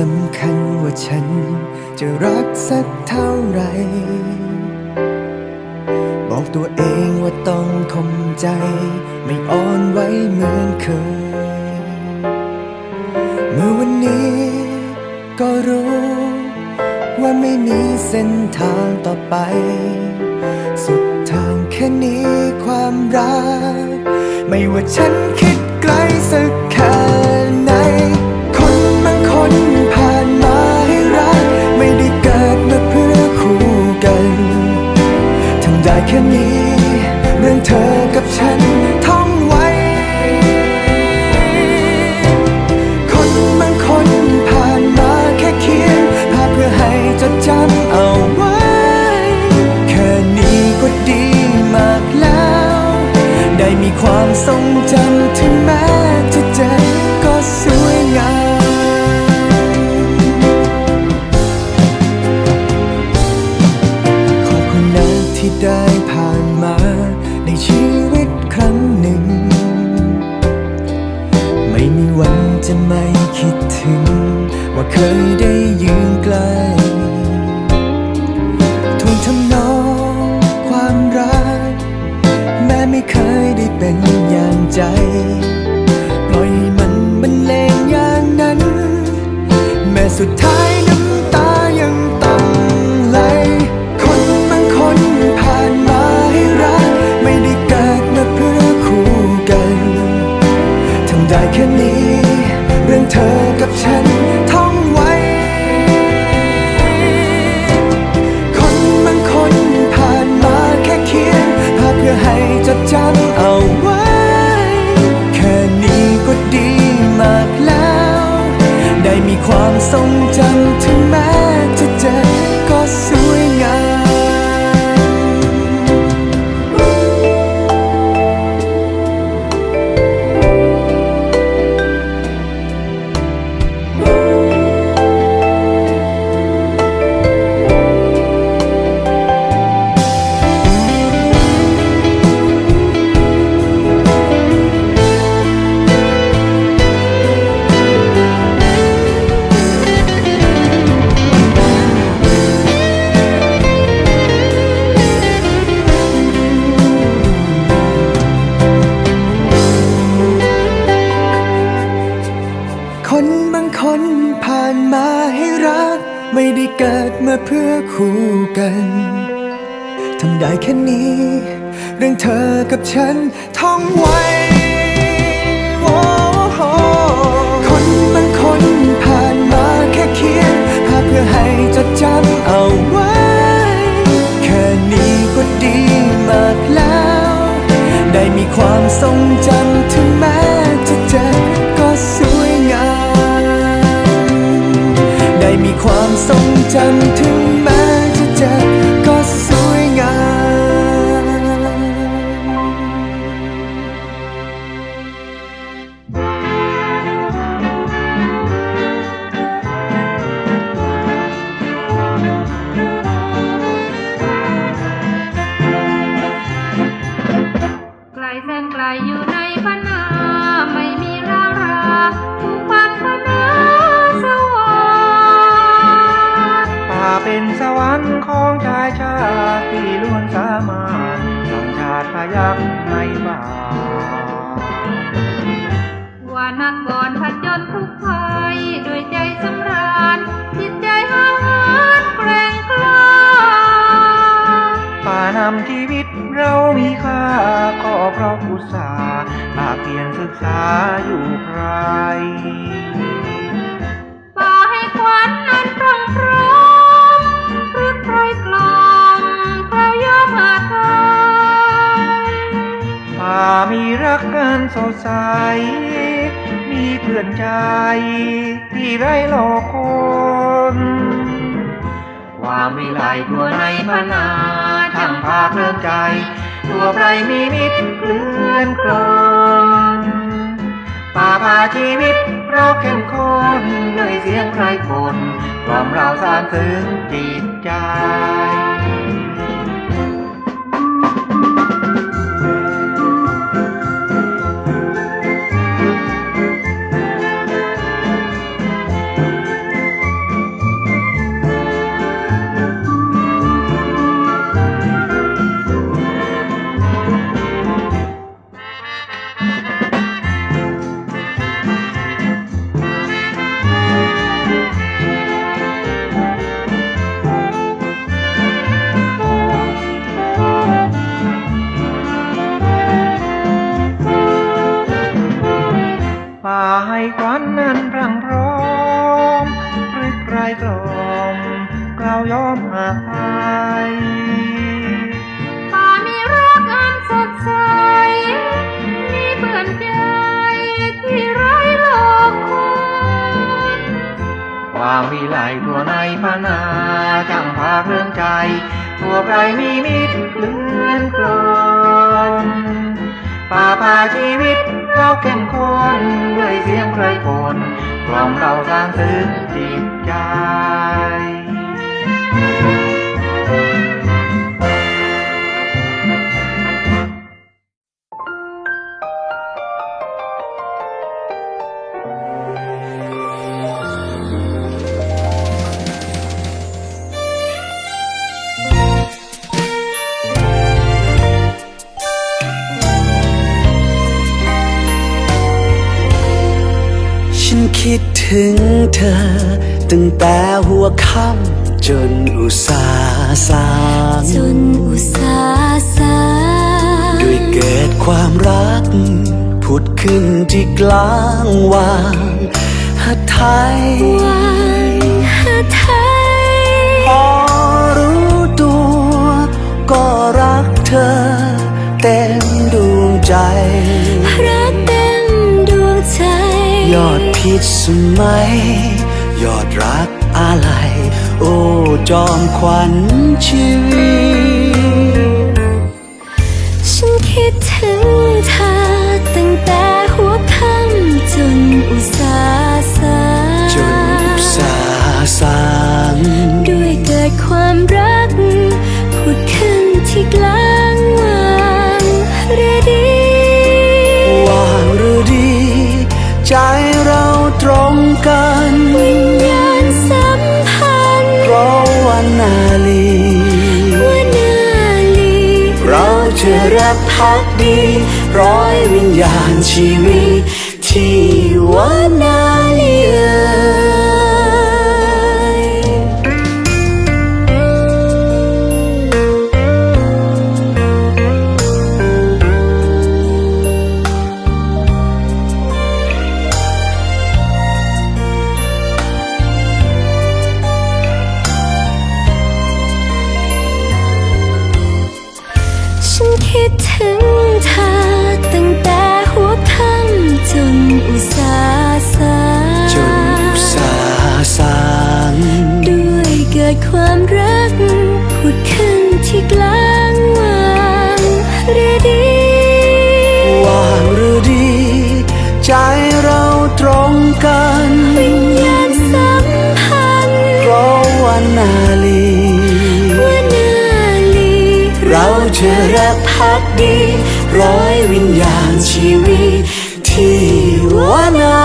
สำคัญว่าฉันจะรักสักเท่าไหร่ บอกตัวเองว่าต้องทมใจ ไม่อ่อนไหวเหมือนเคย เมื่อวันนี้ก็รู้ ว่าไม่มีเส้นทางต่อไป สุดทางแค่นี้ความรัก ไม่ว่าฉันคิดไกลสักแค่ไหน คนบางคน แค่นี้ เรื่องเธอกับฉันท่องไว้ คนบางคนผ่านมาแค่เขียนภาพเพื่อให้จดจำเอาไว้ แค่นี้ก็ดีมากแล้ว ได้มีความทรงจำถึงแม้จะเจ็บ ได้ผ่านมาในชีวิตครั้งหนึ่ง ไม่มีวันจะไม่คิดถึง ว่าเคยได้ยืนใกลทวงทำนองความรัก แม้ไม่เคยได้เป็นอย่างใจ ปล่อยให้มันบรรเลงอย่างนั้น แม้สุดท้าย ได้แค่นี้ เรื่องเธอกับฉันท่องไว้คนบางคนผ่านมาแค่เขียนภาเพื่อให้จดจำเอาไว้ แค่นี้ก็ดีมากแล้ว ได้มีความทรงจำถึงแม้จะเจ็บก็สวยงาม ได้มีความทรงจำถึงแม้ เป็นสวรรค์ของชายชาติที่ล้วนสามารถทำชาติพยักในป่าว่านักก่อนผจญทุกภัยด้วยใจสำราญจิตใจห้าวหาญแกร่งกล้าป่านำชีวิตเรามีค่าขอเพราะกุศาภาคเพียรศึกษาอยู่ มีรักกันสดใส มีเพื่อนใจที่ไร้โลกคนความวิไลทั่วในพนาทั้งภาคเริ่มใจ ตัวไพรมีมิตรเลื่อนกลมป่าพาชีวิตเราเข้มข้นด้วยเสียงใครคนกล่อมเราสานถึงจิตใจ กล่าวยอมหายป่ามีรักอันสดใส มีเพื่อนใจที่ไร้โลกคนความวิไลทั่วในพนาจังพาเรื่องใจ ทั่วไกลมีมิตรเลื่อนกลมป่าป่าชีวิตเราเข้มข้นด้วยเสียงใครคนกล่อมเราสร้างซึ้งจิตใจ คิดถึงเธอตั้งแต่หัวค่ำ จนอุตสาห์สางจนอุตสาห์สร้างด้วยเกิดความรัก ผุดขึ้นที่กลางวางหัดไทยวางหาไทยพอรู้ตัว ก็รักเธอ เต็มดวงใจ รักเต็มดวงใจ ยอดพิษสมัย ยอดรัก อะไรโอ้จอมขวัญชีวิต ฉันคิดถึงเธอตั้งแต่หัวค่ำจนอุตสาห์สร้างจนอุตสาห์สร้างด้วยเกิดความรัก เราจะรักพักดี ร้อยวิญญาณชีวิตที่วันา ใจเราตรงกันวิญญาณสัมพันธ์เพราะวันนาลีวนาลี เราจะรักพักดี ร้อยวิญญาณชีวิตที่วานา